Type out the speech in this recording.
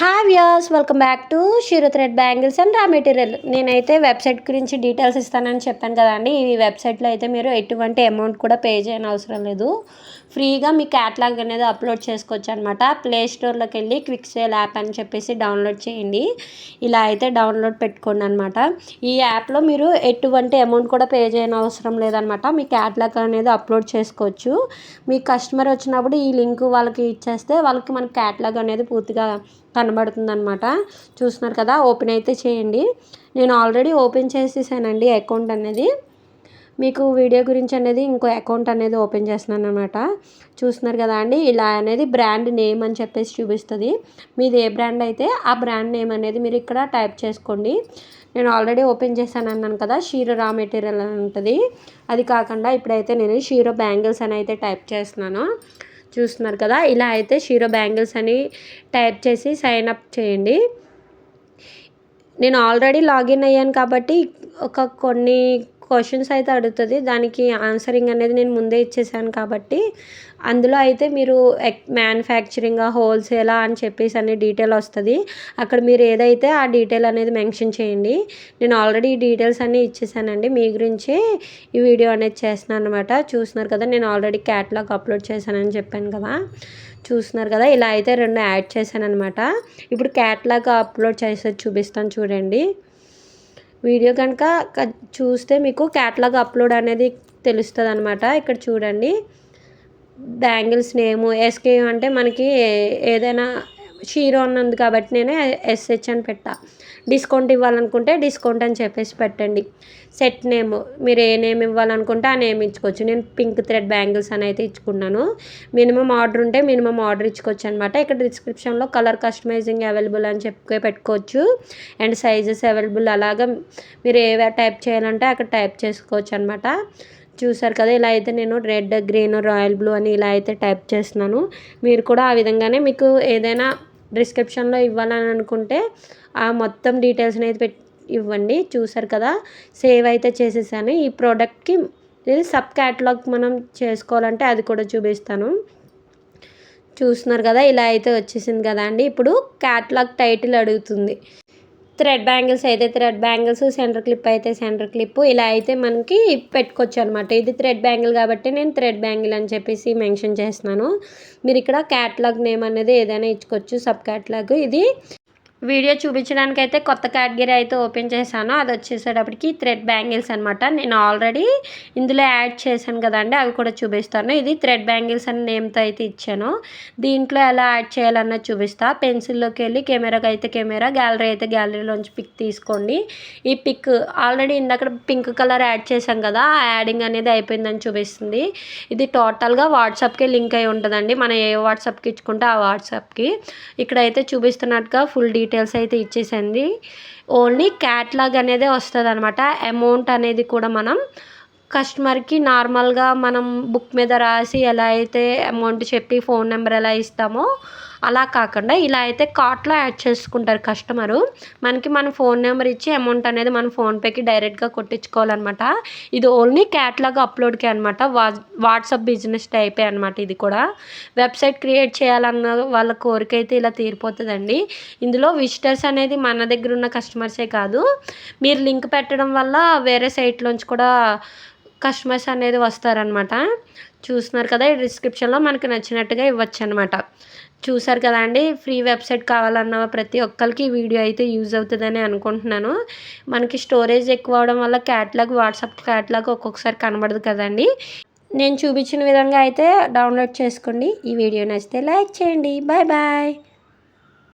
Hi viewers welcome back to Shero thread bangles and raw material నేనైతే website గురించి details ఇస్తానని చెప్పాను కదండి. ఈ వెబ్సైట్లో అయితే మీరు ఎటువంటి అమౌంట్ కూడా పే చేయని అవసరం లేదు. ఫ్రీగా మీ క్యాట్లాగ్ అనేది అప్లోడ్ చేసుకోవచ్చు అనమాట ప్లే స్టోర్లోకి వెళ్ళి క్విక్ సేల్ యాప్ అని చెప్పేసి డౌన్లోడ్ చేయండి. ఇలా అయితే డౌన్లోడ్ పెట్టుకోండి అనమాట ఈ యాప్లో మీరు ఎటువంటి అమౌంట్ కూడా పే చేయని అవసరం లేదనమాట మీ క్యాట్లాగ్ అనేది అప్లోడ్ చేసుకోవచ్చు. మీ కస్టమర్ వచ్చినప్పుడు ఈ లింక్ వాళ్ళకి ఇచ్చేస్తే వాళ్ళకి మన క్యాట్లాగ్ అనేది పూర్తిగా కనబడుతుంది అనమాట చూస్తున్నారు కదా ఓపెన్ అయితే చేయండి. నేను ఆల్రెడీ ఓపెన్ చేసేసానండి అకౌంట్ అనేది. మీకు వీడియో గురించి అనేది ఇంకో అకౌంట్ అనేది ఓపెన్ చేస్తున్నాను అనమాట చూస్తున్నారు కదా అండి ఇలా అనేది బ్రాండ్ నేమ్ అని చెప్పేసి చూపిస్తుంది. మీది ఏ బ్రాండ్ అయితే ఆ బ్రాండ్ నేమ్ అనేది మీరు ఇక్కడ టైప్ చేసుకోండి. నేను ఆల్రెడీ ఓపెన్ చేశాను అన్నాను కదా షీరో రా మెటీరియల్ అని ఉంటుంది. అది కాకుండా ఇప్పుడైతే నేను షీరో బ్యాంగిల్స్ అని అయితే టైప్ చేస్తున్నాను. చూస్తున్నారు కదా. ఇలా అయితే షీరో బ్యాంగిల్స్ అని టైప్ చేసి సైన్ అప్ చేయండి. నేను ఆల్రెడీ లాగిన్ అయ్యాను కాబట్టి ఒక కొన్ని క్వశ్చన్స్ అయితే అడుగుతుంది. దానికి ఆన్సరింగ్ అనేది నేను ముందే ఇచ్చేసాను కాబట్టి అందులో అయితే మీరు మ్యానుఫ్యాక్చరింగ్ హోల్సేలా అని చెప్పేసి అనే డీటెయిల్ వస్తుంది. అక్కడ మీరు ఏదైతే ఆ డీటెయిల్ అనేది మెన్షన్ చేయండి. నేను ఆల్రెడీ ఈ డీటెయిల్స్ అన్నీ ఇచ్చేసానండి. మీ గురించి ఈ వీడియో అనేది చేస్తున్నాను అనమాట చూస్తున్నారు కదా నేను ఆల్రెడీ క్యాట్లాగ్ అప్లోడ్ చేశానని చెప్పాను కదా. చూస్తున్నారు కదా ఇలా అయితే రెండు యాడ్ చేశాను అనమాట ఇప్పుడు క్యాట్లాగ్ అప్లోడ్ చేసేది చూపిస్తాను చూడండి. వీడియో కనుక చూస్తే మీకు క్యాట్లాగ్ అప్లోడ్ అనేది తెలుస్తుంది అనమాట ఇక్కడ చూడండి. బ్యాంగిల్స్ నేము ఎస్కే అంటే మనకి ఏదైనా షీరో అన్నది కాబట్టి నేను ఎస్హెచ్ అని పెట్టా. డిస్కౌంట్ ఇవ్వాలనుకుంటే డిస్కౌంట్ అని చెప్పేసి పెట్టండి. సెట్ నేమ్ మీరు ఏ నేమ్ ఇవ్వాలనుకుంటే ఆ నేమ్ ఇచ్చుకోవచ్చు. నేను పింక్ థ్రెడ్ బ్యాంగిల్స్ అని అయితే ఇచ్చుకున్నాను. మినిమం ఆర్డర్ ఉంటే మినిమం ఆర్డర్ ఇచ్చుకోవచ్చు అనమాట ఇక్కడ డిస్క్రిప్షన్లో కలర్ కస్టమైజింగ్ అవైలబుల్ అని చెప్పుకో పెట్టుకోవచ్చు. అండ్ సైజెస్ అవైలబుల్ అలాగా మీరు ఏ టైప్ చేయాలంటే అక్కడ టైప్ చేసుకోవచ్చు అనమాట చూసారు కదా ఇలా అయితే నేను రెడ్ గ్రీన్ రాయల్ బ్లూ అని ఇలా అయితే టైప్ చేస్తున్నాను. మీరు కూడా ఆ విధంగానే మీకు ఏదైనా డిస్క్రిప్షన్లో ఇవ్వాలని అనుకుంటే ఆ మొత్తం డీటెయిల్స్ అనేది పెట్టి ఇవ్వండి. చూసారు కదా? సేవ్ అయితే చేసేసాను. ఈ ప్రోడక్ట్కి ఇది సబ్ క్యాటలాగ్ మనం చేసుకోవాలంటే అది కూడా చూపిస్తాను. చూస్తున్నారు కదా? ఇలా అయితే వచ్చేసింది కదా అండి. ఇప్పుడు క్యాటలాగ్ టైటిల్ అడుగుతుంది. థ్రెడ్ బ్యాంగిల్స్ అయితే థ్రెడ్ బ్యాంగిల్స్ సెంటర్ క్లిప్ అయితే సెంటర్ క్లిప్. ఇలా అయితే మనకి పెట్టుకోవచ్చు అనమాట ఇది థ్రెడ్ బ్యాంగిల్ కాబట్టి నేను థ్రెడ్ బ్యాంగిల్ అని చెప్పేసి మెన్షన్ చేస్తున్నాను. మీరు ఇక్కడ క్యాట్లాగ్ నేమ్ అనేది ఏదైనా ఇచ్చుకోవచ్చు సబ్ క్యాట్లాగ్. ఇది వీడియో చూపించడానికి అయితే కొత్త కేటగిరీ అయితే ఓపెన్ చేశాను. అది వచ్చేసేటప్పటికి థ్రెడ్ బ్యాంగిల్స్ అనమాట నేను ఆల్రెడీ ఇందులో యాడ్ చేశాను కదండి అవి కూడా చూపిస్తాను. ఇది థ్రెడ్ బ్యాంగిల్స్ అని నేమ్తో అయితే ఇచ్చాను. దీంట్లో ఎలా యాడ్ చేయాలన్నది చూపిస్తా. పెన్సిల్లోకి వెళ్ళి కెమెరాకి అయితే కెమెరా గ్యాలరీ అయితే గ్యాలరీలోంచి పిక్ తీసుకోండి. ఈ పిక్ ఆల్రెడీ ఇందాక పింక్ కలర్ యాడ్ చేశాం కదా ఆ యాడింగ్ అనేది అయిపోయిందని చూపిస్తుంది. ఇది టోటల్గా వాట్సాప్కి లింక్ అయి ఉంటుందండి. మనం ఏ వాట్సాప్కి ఇచ్చుకుంటే ఆ వాట్సాప్కి. ఇక్కడైతే చూపిస్తున్నట్టుగా ఫుల్ డీటెయిల్ డీటెయిల్స్ అయితే ఇచ్చేసింది. ఓన్లీ క్యాట్లాగ్ అనేది వస్తుంది అనమాట అమౌంట్ అనేది కూడా మనం కస్టమర్కి నార్మల్గా మనం బుక్ మీద రాసి ఎలా అయితే అమౌంట్ చెప్పి ఫోన్ నెంబర్ ఎలా ఇస్తామో అలా కాకుండా ఇలా అయితే కార్ట్లో యాడ్ చేసుకుంటారు కస్టమరు. మనకి మన ఫోన్ నెంబర్ ఇచ్చి అమౌంట్ అనేది మన ఫోన్పేకి డైరెక్ట్గా కొట్టించుకోవాలన్నమాట. ఇది ఓన్లీ క్యాట్లాగ్ అప్లోడ్కి అనమాట వా వాట్సాప్ బిజినెస్ టైపే అనమాట ఇది కూడా. వెబ్సైట్ క్రియేట్ చేయాలన్న వాళ్ళ కోరిక అయితే ఇలా తీరిపోతుందండి. ఇందులో విజిటర్స్ అనేది మన దగ్గర ఉన్న కస్టమర్సే కాదు. మీరు లింక్ పెట్టడం వల్ల వేరే సైట్లోంచి కూడా కస్టమర్స్ అనేది వస్తారనమాట చూస్తున్నారు కదా ఈ డిస్క్రిప్షన్లో మనకు నచ్చినట్టుగా ఇవ్వచ్చు అనమాట చూసారు కదా అండి ఫ్రీ వెబ్సైట్ కావాలన్న ప్రతి ఒక్కరికి ఈ వీడియో అయితే యూజ్ అవుతుందని అనుకుంటున్నాను. మనకి స్టోరేజ్ ఎక్కువ అవడం వల్ల క్యాట్లాగ్ వాట్సాప్ క్యాట్లాగ్ ఒక్కొక్కసారి కనబడదు కదండి. నేను చూపించిన విధంగా అయితే డౌన్లోడ్ చేసుకోండి. ఈ వీడియో నచ్చితే లైక్ చేయండి. Bye bye